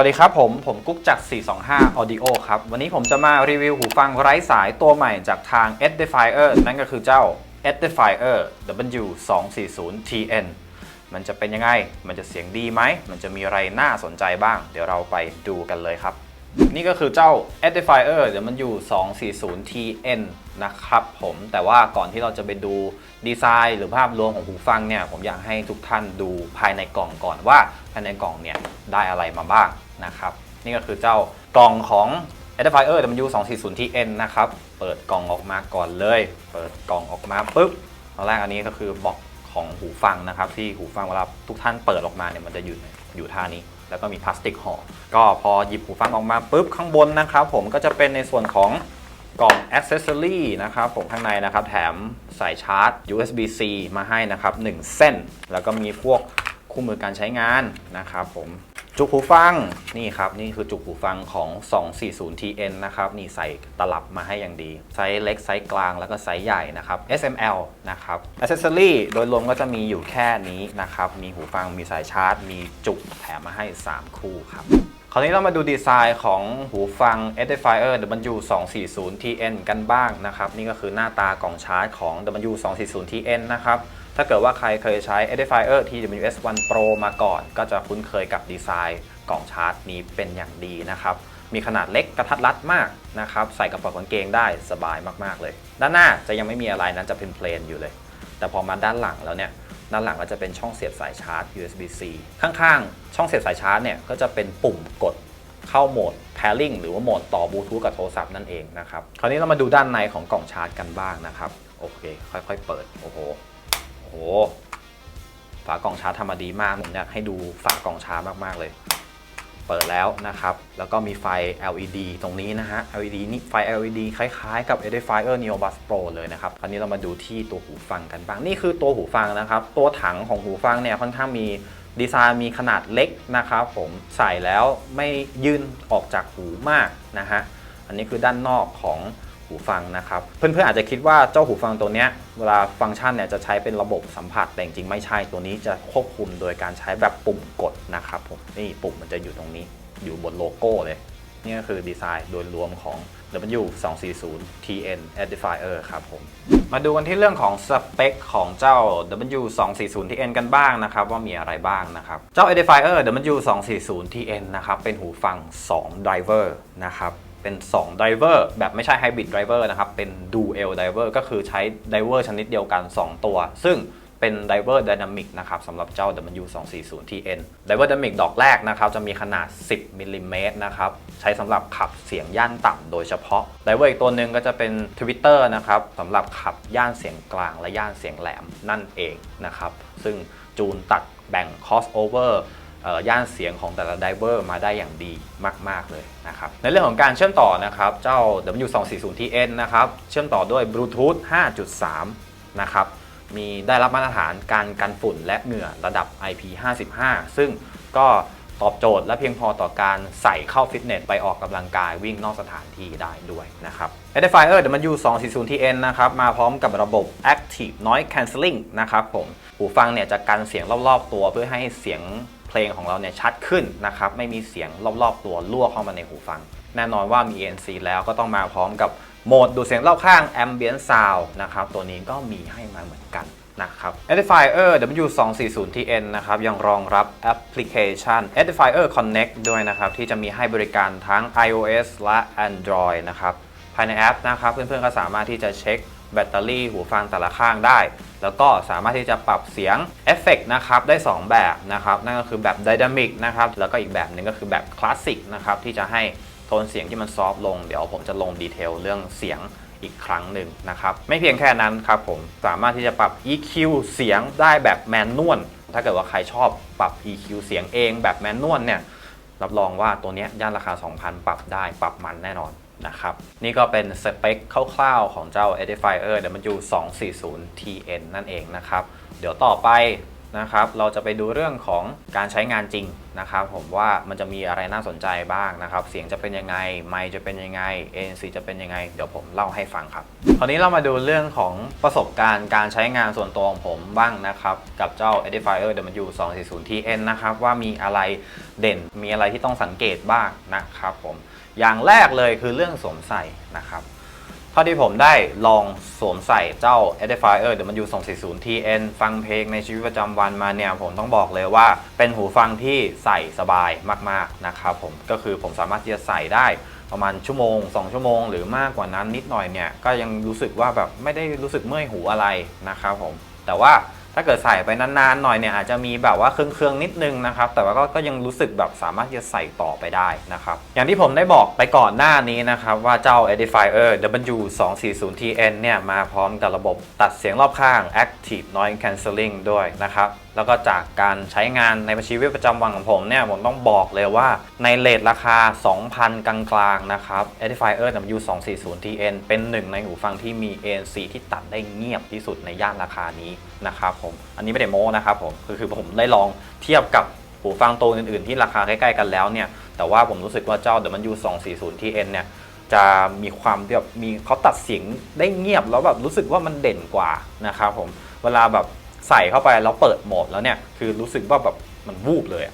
วัสดีครับผม ผมกุ๊กจาก 425 Audio ครับ วันนี้ผมจะมารีวิวหูฟังไร้สายตัวใหม่จากทาง Edifier นั่นก็คือเจ้า Edifier W240TN มันจะเป็นยังไง มันจะเสียงดีไหม มันจะมีอะไรน่าสนใจบ้าง เดี๋ยวเราไปดูกันเลยครับ นี่ก็คือเจ้า Edifier W240TN นะครับผม แต่ว่าก่อนที่เราจะไปดูดีไซน์ หรือภาพรวมของหูฟังเนี่ย ผมอยากให้ทุกท่านดูภายในกล่องก่อนว่าภายในกล่องเนี่ยได้อะไรมาบ้าง นะครับ นี่ก็คือเจ้ากล่องของ Edifier W240TN นะครับ เปิดกล่องออกมาก่อนเลย เปิดกล่องออกมาปุ๊บตอนแรกอันนี้ก็คือบล็อกของหูฟังนะครับ ที่หูฟังเวลาทุกท่านเปิดออกมาเนี่ยมันจะอยู่อยู่ท่านี้ แล้วก็มีพลาสติกห่อก็พอหยิบหูฟังออกมาปุ๊บข้างบนนะครับ ผมก็จะเป็นในส่วนของกล่อง Accessory นะครับผมข้างในนะครับ แถมสายชาร์จ USB-C มาให้นะครับ 1 เส้น แล้วก็มีพวกคู่มือการใช้งานนะครับผม จุกหูฟังนี่ครับนี่คือจุกหูฟังของ 240TN นะครับนี่ใส่ตลับมาให้อย่างดีไซส์เล็กไซส์กลางแล้วก็ไซส์ใหญ่นะครับ SML นะครับ Accessory โดยรวมก็จะมีอยู่แค่นี้นะครับมีหูฟังมีสายชาร์จ มีจุกแถมมาให้ 3 คู่ครับคราวนี้เรามาดูดีไซน์ของหูฟัง Edifier W240TN กันบ้างนะครับนี่ก็คือหน้าตากล่องชาร์จของ W240TN นะครับ ถ้าเกิดว่าใครเคยใช้ Edifier TWS1 Pro มาก่อน ก็จะคุ้นเคยกับดีไซน์กล่องชาร์จนี้เป็นอย่างดีนะครับ มีขนาดเล็กกระทัดรัดมากนะครับ ใส่กระเป๋ากางเกงได้สบายมากๆเลย ด้านหน้าจะยังไม่มีอะไรนั้นจะเป็นเพลนอยู่เลย แต่พอมาด้านหลังแล้วเนี่ยด้านหลังก็จะเป็นช่องเสียบสายชาร์จ USB-C ข้างๆ ช่องเสียบสายชาร์จเนี่ยก็จะเป็นปุ่มกดเข้าโหมด pairing หรือว่าโหมดต่อบลูทูธกับโทรศัพท์นั่นเองนะครับ คราวนี้เรามาดูด้านในของกล่องชาร์จกันบ้างนะครับ โอเค ค่อยๆ เปิด โอ้โห โอ้โหฝากล่องชาร์จทำมาดีมากผมอยากให้ดูฝากล่องชาร์จมากๆเลย เปิดแล้วนะครับ แล้วก็มีไฟ LED ตรงนี้นะฮะ LED นี่ไฟ LED คล้ายๆ กับ Edifier Neo Bus Pro เลยนะครับ คราวนี้เรามาดูที่ตัวหูฟังกันบ้าง นี่คือตัวหูฟังนะครับ ตัวถังของหูฟังเนี่ยค่อนข้างมีดีไซน์มีขนาดเล็กนะครับผมใส่แล้วไม่ยื่นออกจากหูมากนะฮะ อันนี้คือด้านนอกของ หูฟังนะครับ เพื่อนๆอาจจะคิดว่าเจ้าหูฟังตัวเนี้ยเวลาฟังก์ชันเนี่ยจะใช้เป็นระบบสัมผัสแต่จริงไม่ใช่ตัวนี้จะควบคุมโดยการใช้แบบปุ่มกดนะครับผมนี่ปุ่มมันจะอยู่ตรงนี้อยู่บนโลโก้เลยนี่ก็คือดีไซน์โดยรวมของ W240 TN Edifier ครับผม มาดูกันที่เรื่องของสเปคของเจ้า W240 TN กันบ้างนะครับ ว่ามีอะไรบ้างนะครับ เจ้า Edifier W240 TN นะครับ เป็นหูฟัง 2 driver นะครับ เป็น2 driver แบบไม่ใช่ hybrid driver นะครับ เป็น dual driver ก็คือใช้ driver ชนิดเดียวกัน 2 ตัว ซึ่งเป็น driver dynamic นะครับสำหรับเจ้า W240TN driver dynamic ดอกแรกนะครับ จะมีขนาด 10มิลลิเมตรนะครับ ใช้สำหรับขับเสียงย่านต่ำโดยเฉพาะ driver อีกตัวหนึ่งก็จะเป็น Twitter นะครับสำหรับขับย่านเสียงกลางและย่านเสียงแหลมนั่นเองนะครับ ซึ่งจูนตัดแบ่ง crossover เอ่อ ย่านเสียงของแต่ละไดเวอร์มาได้อย่างดีมาก ๆ เลยนะครับในเรื่องของการเชื่อมต่อนะครับ เจ้า W240TN นะครับ เชื่อมต่อด้วยบลูทูธ5.3 นะครับ มีได้รับมาตรฐานการกันฝุ่นและเหงื่อระดับ IP55 ซึ่งก็ตอบโจทย์และเพียงพอต่อการใส่เข้าฟิตเนส ไปออกกำลังกายวิ่งนอกสถานที่ได้ด้วยนะครับ Edifier W240TN นะครับ มาพร้อมกับระบบ Active Noise Cancelling นะครับผมหูฟังเนี่ยจะกันเสียงรอบ ๆ ตัวเพื่อให้เสียง เพลงของเราเนี่ยชัดขึ้นนะครับไม่มีเสียงรอบๆ ตัวรั่วเข้ามาในหูฟัง แน่นอนว่ามี ANC แล้วก็ต้องมาพร้อมกับโหมดดูดเสียงรอบข้าง Ambient Sound นะครับตัวนี้ก็มีให้มาเหมือนกันนะครับ Edifier W240TN นะครับยังรองรับแอปพลิเคชัน Edifier Connect ด้วยนะครับที่จะมีให้บริการทั้ง iOS และ Android นะครับภายในแอปนะครับเพื่อนๆก็สามารถที่จะเช็ค แบตเตอรี่หูฟังแต่ละข้างได้ แล้วก็สามารถที่จะปรับเสียงเอฟเฟกนะครับได้ 2 แบบนะครับนั่นก็คือแบบไดนามิกนะครับแล้วก็อีกแบบหนึ่งก็คือแบบคลาสสิกนะครับที่จะให้โทนเสียงที่มันซอฟต์ลง เดี๋ยวผมจะลงดีเทลเรื่องเสียงอีกครั้งหนึ่งนะครับ ไม่เพียงแค่นั้นครับผมสามารถที่จะปรับ EQ เสียงได้แบบแมนนวลถ้าเกิดว่าใครชอบปรับ EQ เสียงเองแบบแมนนวลเนี่ยรับรองว่าตัวนี้ยย่านราคา 2,000 ปรับได้ปรับมันแน่นอน นะครับ นี่ก็เป็นสเปคคร่าวๆของเจ้า Edifier W240TN นั่นเองนะครับ เดี๋ยวต่อไปนะครับ เราจะไปดูเรื่องของการใช้งานจริงนะครับ ผมว่ามันจะมีอะไรน่าสนใจบ้างนะครับ เสียงจะเป็นยังไง ไมค์จะเป็นยังไง ANC จะเป็นยังไง เดี๋ยวผมเล่าให้ฟังครับ คราวนี้เรามาดูเรื่องของประสบการณ์การใช้งานส่วนตัวของผมบ้างนะครับ กับเจ้า Edifier W240TN นะครับ ว่ามีอะไรเด่น มีอะไรที่ต้องสังเกตบ้างนะครับผม อย่างแรกเลยคือเรื่องสวมใส่นะครับเท่าที่ผมได้ลองสวมใส่เจ้า Edifier W240TN ฟังเพลงในชีวิตประจำวันมาเนี่ย ผมต้องบอกเลยว่าเป็นหูฟังที่ใส่สบายมากๆนะครับผมก็คือผมสามารถที่จะใส่ได้ประมาณชั่วโมง 2 ชั่วโมง หรือมากกว่านั้นนิดหน่อยเนี่ย ก็ยังรู้สึกว่าแบบไม่ได้รู้สึกเมื่อยหูอะไรนะครับผมแต่ว่า ถ้าเกิดใส่ไปนานๆหน่อยเนี่ยอาจจะมีแบบว่าเครื่องๆนิดนึงนะครับ แต่ว่าก็ก็ยังรู้สึกแบบสามารถที่จะใส่ต่อไปได้นะครับ อย่างที่ผมได้บอกไปก่อนหน้านี้นะครับ ว่าเจ้า Edifier W240TN เนี่ยมาพร้อมกับระบบตัดเสียงรอบข้าง Active Noise Cancelling ด้วยนะครับ แล้วก็จากการใช้งานในชีวิตประจำวันของผมเนี่ย ผมต้องบอกเลยว่าในเลทราคา 2,000 กลางๆ นะครับ Edifier W240TN เป็นหนึ่งในหูฟังที่มี ANC ที่ตัดได้เงียบที่สุดในย่านราคานี้นะครับผม อันนี้ไม่ได้โม้นะครับผม คือคือผมได้ลองเทียบกับหูฟังตัวอื่นๆ ที่ราคาใกล้ๆกันแล้วเนี่ย แต่ว่าผมรู้สึกว่าเจ้า W240TN เนี่ยจะมีความแบบมีเขาตัดเสียงได้เงียบแล้วแบบรู้สึกว่ามันเด่นกว่านะครับผมเวลาแบบ ใส่เข้าไปแล้วเปิดโหมดแล้วเนี่ย คือรู้สึกว่าแบบมันวูบเลย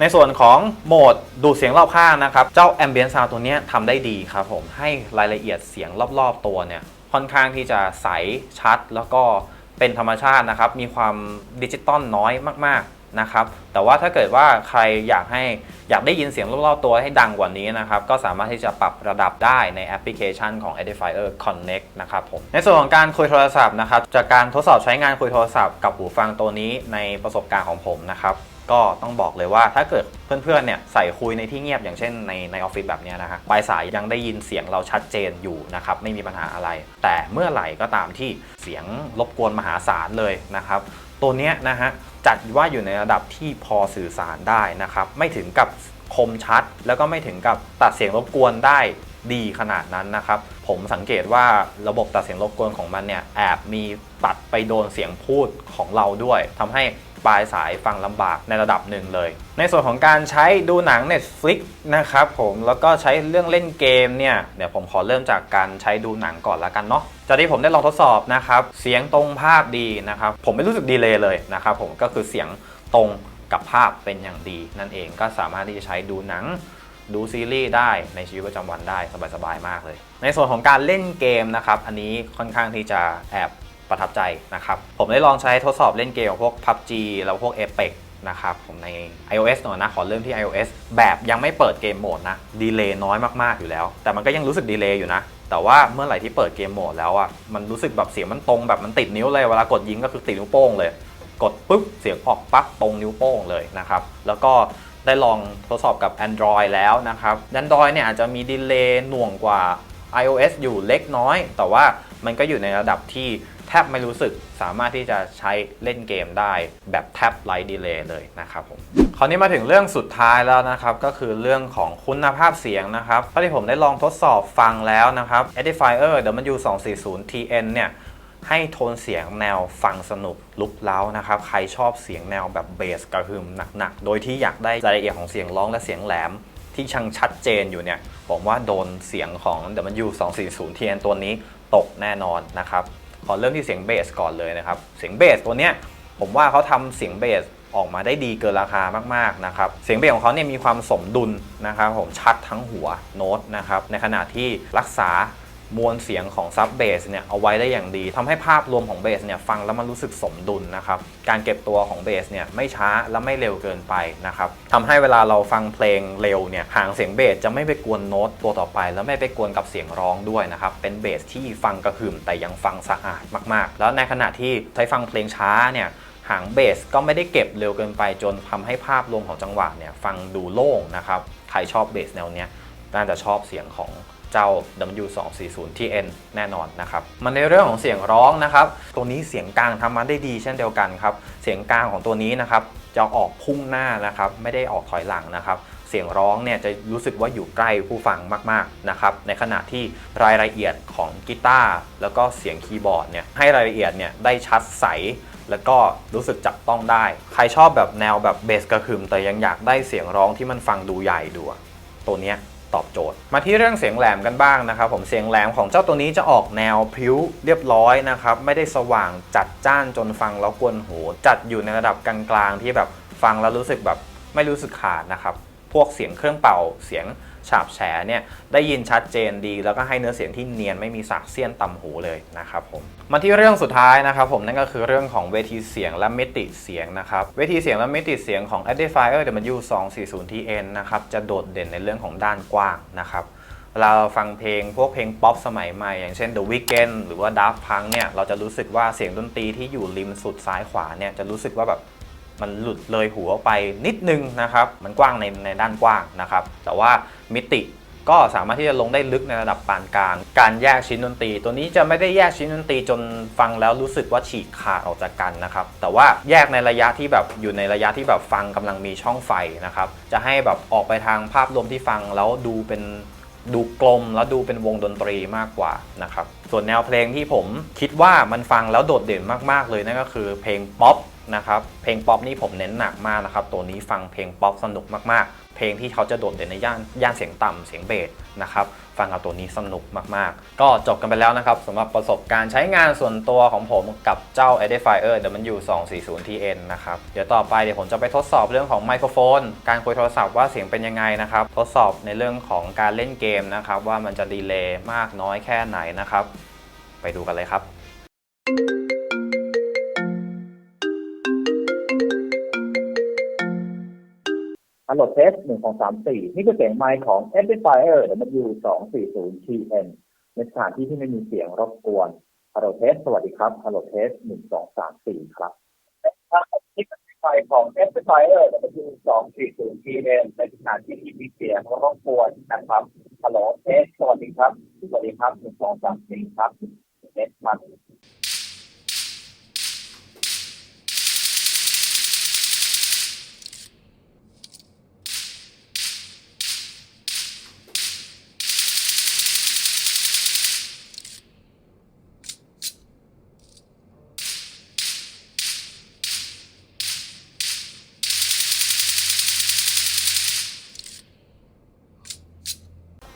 ในส่วนของโหมดดูดเสียงรอบข้างนะครับ เจ้า Ambient Sound ตัวนี้ทำได้ดีครับผม ให้รายละเอียดเสียงรอบๆตัวเนี่ย ค่อนข้างที่จะใสชัดแล้วก็เป็นธรรมชาตินะครับ มีความดิจิตอลน้อยมากๆ นะครับ แต่ว่าถ้าเกิดว่าใครอยากให้อยากได้ยินเสียงรอบๆตัวให้ดังกว่านี้นะครับ ก็สามารถที่จะปรับระดับได้ในแอปพลิเคชันของ Edifier Connect นะครับผม ในส่วนของการคุยโทรศัพท์นะครับ จากการทดสอบใช้งานคุยโทรศัพท์กับหูฟังตัวนี้ในประสบการณ์ของผมนะครับก็ต้องบอกเลยว่าถ้าเกิดเพื่อนๆเนี่ยใส่คุยในที่เงียบอย่างเช่นในในออฟฟิศแบบนี้นะฮะปลายสายยังได้ยินเสียงเราชัดเจนอยู่นะครับไม่มีปัญหาอะไร แต่เมื่อไหร่ก็ตามที่เสียงรบกวนมหาศาลเลยนะครับ ตัวเนี้ยนะฮะจัดว่าอยู่ในระดับที่พอสื่อสารได้นะครับไม่ถึงกับคมชัด แล้วก็ไม่ถึงกับตัดเสียงรบกวนได้ดีขนาดนั้นนะครับ ผมสังเกตว่าระบบตัดเสียงรบกวนของมันเนี่ยแอบมีตัดไปโดนเสียงพูดของเราด้วยทำให้ ปลายสายฟังลำบากในระดับหนึ่งเลย ในส่วนของการใช้ดูหนัง Netflix นะครับผมแล้วก็ใช้เรื่องเล่นเกมเนี่ยเดี๋ยวผมขอเริ่มจากการใช้ดูหนังก่อนละกันเนาะจากที่ผมได้ลองทดสอบนะครับเสียงตรงภาพดีนะครับผมไม่รู้สึกดีเลยเลยนะครับผมก็คือเสียงตรงกับภาพเป็นอย่างดี นั่นเองก็สามารถที่จะใช้ดูหนังดูซีรีส์ได้ในชีวิตประจำวันได้สบายๆมากเลย ในส่วนของการเล่นเกมนะครับ อันนี้ค่อนข้างที่จะแอบ ประทับใจนะครับ ผมได้ลองใช้ทดสอบเล่นเกมพวก PUBG แล้วพวก Apex นะครับผมใน iOS หน่อยนะ ขอเริ่มที่ iOS แบบยังไม่เปิดเกมโหมดนะ ดีเลย์น้อยมากๆอยู่แล้ว แต่มันก็ยังรู้สึกดีเลย์อยู่นะ แต่ว่าเมื่อไหร่ที่เปิดเกมโหมดแล้วอะ มันรู้สึกแบบเสียงมันตรงแบบมันติดนิ้วเลย เวลากดยิงก็คือติดนิ้วโป้งเลย กดปุ๊บเสียงออกปั๊บตรงนิ้วโป้งเลยนะครับ แล้วก็ได้ลองทดสอบกับ Android แล้วนะครับ Android เนี่ยอาจจะมีดีเลย์หน่วงกว่า iOS อยู่เล็กน้อย แต่ว่ามันก็อยู่ในระดับที่ แทบไม่รู้สึกสามารถที่จะใช้เล่นเกมได้แบบแทบไร้ดีเลย์เลยนะครับผมคราวนี้มาถึงเรื่องสุดท้ายแล้วนะครับก็คือเรื่องของคุณภาพเสียงนะครับเท่าที่ผมได้ลองทดสอบฟังแล้วนะครับ Edifier W240TN เนี่ยให้โทนเสียงแนวฟังสนุกลุกเล้านะครับ ใครชอบเสียงแนวแบบเบสกระหึ่มหนักๆ โดยที่อยากได้รายละเอียดของเสียงร้องและเสียงแหลม ที่ช่างชัดเจนอยู่เนี่ย ผมว่าโดนเสียงของ W240TN ตัวนี้ตกแน่นอนนะครับ ขอเริ่มที่เสียงเบสก่อนเลยนะครับ เสียงเบสตัวเนี้ยผมว่าเขาทำเสียงเบสออกมาได้ดีเกินราคามากๆนะครับ เสียงเบสของเขาเนี่ยมีความสมดุลนะครับผมชัดทั้งหัวโน้ตนะครับ ในขณะที่รักษา มวลเสียงของซับเบสเนี่ยเอาไว้ได้อย่างดีทำให้ภาพรวมของเบสเนี่ยฟังแล้วมันรู้สึกสมดุลนะครับ การเก็บตัวของเบสเนี่ยไม่ช้าและไม่เร็วเกินไปนะครับทำให้เวลาเราฟังเพลงเร็วเนี่ยหางเสียงเบสจะไม่ไปกวนโน้ตตัวต่อไป แล้วไม่ไปกวนกับเสียงร้องด้วยนะครับ เป็นเบสที่ฟังกระหึ่มแต่ยังฟังสะอาดมากๆ แล้วในขณะที่ใช้ฟังเพลงช้าเนี่ยหางเบสก็ไม่ได้เก็บเร็วเกินไปจนทำให้ภาพรวมของจังหวะเนี่ยฟังดูโล่งนะครับ ใครชอบเบสแนวเนี้ยน่าจะชอบเสียงของ เจ้า W240TN แน่นอนนะครับ มันในเรื่องของเสียงร้องนะครับ ตัวนี้เสียงกลางทำมาได้ดีเช่นเดียวกันครับ เสียงกลางของตัวนี้นะครับจะออกพุ่งหน้านะครับ ไม่ได้ออกถอยหลังนะครับ เสียงร้องเนี่ยจะรู้สึกว่าอยู่ใกล้ผู้ฟังมากๆนะครับ ในขณะที่รายละเอียดของกีตาร์แล้วก็เสียงคีย์บอร์ดเนี่ยให้รายละเอียดเนี่ยได้ชัดใสแล้วก็รู้สึกจับต้องได้ ใครชอบแบบแนวแบบเบสกระหึ่มแต่ยังอยากได้เสียงร้องที่มันฟังดูใหญ่ดูตัวเนี้ย ตอบโจทย์ มาที่เรื่องเสียงแหลมกันบ้างนะครับผมเสียงแหลมของเจ้าตัวนี้จะออกแนวพิ้วเรียบร้อยนะครับไม่ได้สว่างจัดจ้านจนฟังแล้วกวนหู จัดอยู่ในระดับกลางๆที่แบบฟังแล้วรู้สึกแบบไม่รู้สึกขาดนะครับพวกเสียงเครื่องเป่าเสียง ฉาบแฉเนี่ยได้ยินชัดเจนดี แล้วก็ให้เนื้อเสียงที่เนียนไม่มีสักเสี้ยนต่ำหูเลยนะครับผมมาที่เรื่องสุดท้ายนะครับผมนั่นก็คือเรื่องของเวทีเสียงและมิติเสียงนะครับเวทีเสียงและมิติเสียงของ Edifier W240TN นะครับจะโดดเด่นในเรื่องของด้านกว้างนะครับเวลาเราฟังเพลงพวกเพลงป๊อปสมัยใหม่ อย่างเช่น The Weeknd หรือว่า Daft Punk เนี่ยเราจะรู้สึกว่าเสียงดนตรีที่อยู่ริมสุดซ้ายขวาเนี่ยจะรู้สึกว่าแบบ มันหลุดเลยหัวไปนิดนึงนะครับ มันกว้างในในด้านกว้างนะครับ แต่ว่ามิติก็สามารถที่จะลงได้ลึกในระดับปานกลาง การแยกชิ้นดนตรี ตัวนี้จะไม่ได้แยกชิ้นดนตรีจนฟังแล้วรู้สึกว่าฉีกขาดออกจากกันนะครับ แต่ว่าแยกในระยะที่แบบอยู่ในระยะที่แบบฟังกำลังมีช่องไฟนะครับ จะให้แบบออกไปทางภาพรวมที่ฟังแล้วดูเป็นดูกลมแล้วดูเป็นวงดนตรีมากกว่านะครับ ส่วนแนวเพลงที่ผมคิดว่ามันฟังแล้วโดดเด่นมากๆเลยนั่นก็คือเพลงป๊อป นะครับเพลงป๊อปนี่ผมเน้นหนักมากนะครับตัวนี้ฟังเพลงป๊อปสนุกมากๆ เพลงที่เขาจะโดดเด่นในย่านย่านเสียงต่ำเสียงเบสนะครับฟังเอาตัวนี้สนุกมากๆ ก็จบกันไปแล้วนะครับสำหรับประสบการณ์ใช้งานส่วนตัวของผมกับเจ้า Edifier W240TN นะครับเดี๋ยวต่อไปเดี๋ยวผมจะไปทดสอบเรื่องของไมโครโฟน การคุยโทรศัพท์ว่าเสียงเป็นยังไงนะครับทดสอบในเรื่องของการเล่นเกมนะครับว่ามันจะดีเลย์มากน้อยแค่ไหนนะครับไปดูกันเลยครับ ฮัลโหลเทสหนึ่งสองสามสี่นี่คือเสียงไมค์ของ Amplifier W สองสี่ศูนย์ TN ในสถานที่ที่ไม่มีเสียงรบกวนฮัลโหลเทสสวัสดีครับฮัลโหลเทสหนึ่งสองสามสี่ครับนี่คือเสียงไม้ของ Amplifier W สองสี่ศูนย์ TN ในสถานที่ที่มีเสียงรบกวนนะครับฮัลโหลเทสสวัสดีครับสวัสดีครับหนึ่งสองสามสี่ครับเทสมัน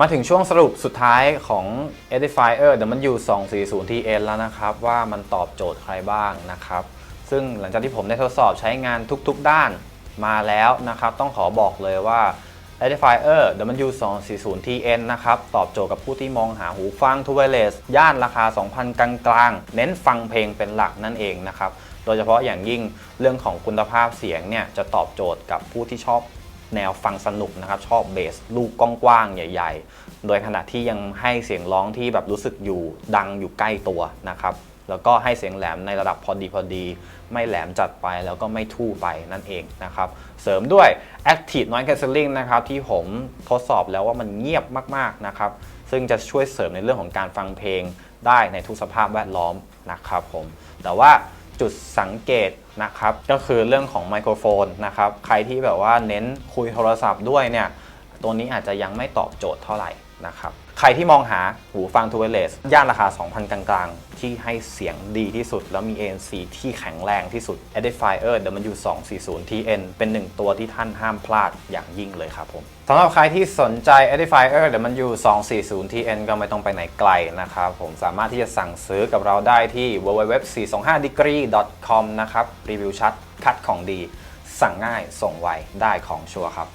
มาถึงช่วงสรุปสุดท้ายของ Edifier W240TN แล้วนะครับ ว่ามันตอบโจทย์ใครบ้างนะครับ ซึ่งหลังจากที่ผมได้ทดสอบใช้งานทุกๆด้านมาแล้วนะครับ ต้องขอบอกเลยว่า Edifier W240TN นะครับ ตอบโจทย์กับผู้ที่มองหาหูฟัง t w i r e l e s s ย่านราคา 2,000 กลางๆ เน้นฟังเพลงเป็นหลักนั่นเองนะครับ โดยเฉพาะอย่างยิ่งเรื่องของคุณภาพเสียงเนี่ยจะตอบโจทย์กับผู้ที่ชอบ แนวฟังสนุกนะครับ ชอบเบสลูกกว้างๆใหญ่ ๆ โดยขณะที่ยังให้เสียงร้องที่แบบรู้สึกอยู่ดังอยู่ใกล้ตัวนะครับ แล้วก็ให้เสียงแหลมในระดับพอดีพอดี ไม่แหลมจัดไปแล้วก็ไม่ทู่ไปนั่นเองนะครับ เสริมด้วย Active Noise Cancelling นะครับ ที่ผมทดสอบแล้วว่ามันเงียบมากๆนะครับ ซึ่งจะช่วยเสริมในเรื่องของการฟังเพลงได้ในทุกสภาพแวดล้อมนะครับผม แต่ว่า จุดสังเกตนะครับ ก็คือเรื่องของไมโครโฟนนะครับ ใครที่แบบว่าเน้นคุยโทรศัพท์ด้วยเนี่ย ตัวนี้อาจจะยังไม่ตอบโจทย์เท่าไหร่ นะครับ ใครที่มองหาหูฟังทูเวเลสย่านราคา 2,000 กลางๆ ที่ให้เสียงดีที่สุด แล้วมี ANC ที่แข็งแรงที่สุด Edifier W240TN เป็นหนึ่งตัวที่ท่านห้ามพลาดอย่างยิ่งเลยครับผมสำหรับใครที่สนใจ Edifier W240TN ก็ไม่ต้องไปไหนไกลนะครับ ผมสามารถที่จะสั่งซื้อกับเราได้ที่ www.425degree.com นะครับรีวิวชัดคัดของดี สั่งง่ายส่งไวได้ของชัวร์ครับ